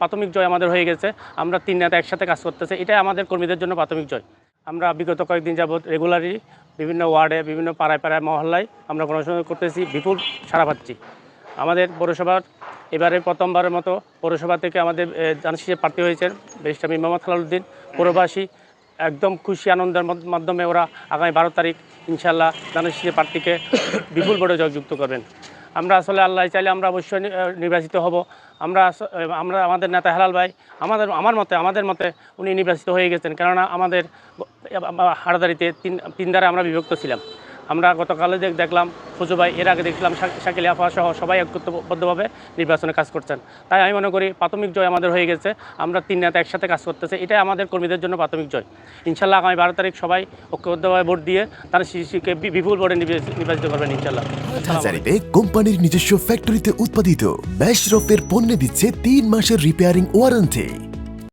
প্রাথমিক জয় আমাদের হয়ে গেছে, আমরা তিন নেতা একসাথে কাজ করতেছে, এটাই আমাদের কর্মীদের জন্য প্রাথমিক জয়। আমরা বিগত কয়েকদিন যাবৎ রেগুলারই বিভিন্ন ওয়ার্ডে, বিভিন্ন পাড়ায় পাড়ায়, মহল্লায় আমরা গণসংযোগ করতেছি, বিপুল সারা পাচ্ছি। আমাদের পৌরসভার এবারে প্রথমবারের মতো পৌরসভা থেকে আমাদের জানসিসে প্রার্থী হয়েছেন ব্যারিস্টার মোহাম্মদ খালাউদ্দিন পৌরবাসী একদম খুশি আনন্দের মাধ্যমে ওরা আগামী বারো তারিখ ইনশাল্লাহ জানসিসে প্রার্থীকে বিপুল ভোটে জয়যুক্ত করবেন। আমরা আসলে আল্লাহ চাইলে আমরা অবশ্যই নির্বাচিত হব। আমরা আমরা আমাদের নেতা হেলাল ভাই, আমাদের, আমার মতে, আমাদের মতে উনি নির্বাচিত হয়ে গেছেন। কেননা আমাদের হাড়দারিতে তিন তিন দ্বারা আমরা বিভক্ত ছিলাম। আমরা গতকালে দেখ- দেখলাম ফুজু ভাই, এর আগে দেখলাম শাক- শাকিল আফা সহ সবাই ঐক্যবদ্ধভাবে নির্বাচনে কাজ করছেন। তাই আমি মনে করি প্রাথমিক জয় আমাদের হয়ে গেছে, আমরা তিন নেতা একসাথে কাজ করতেছে, এটাই আমাদের কর্মীদের জন্য প্রাথমিক জয়। ইনশাল্লাহ আগামী বারো তারিখ সবাই ঐক্যবদ্ধভাবে ভোট দিয়ে তারা শিশুকে বিপুল ভোটে নির্বাচিত নির্বাচিত করবেন ইনশাল্লাহ। হাজারিতে কোম্পানির নিজস্ব ফ্যাক্টরিতে উৎপাদিত ম্যাশরফের পণ্যে দিচ্ছে তিন মাসের রিপেয়ারিং ওয়ারেন্টি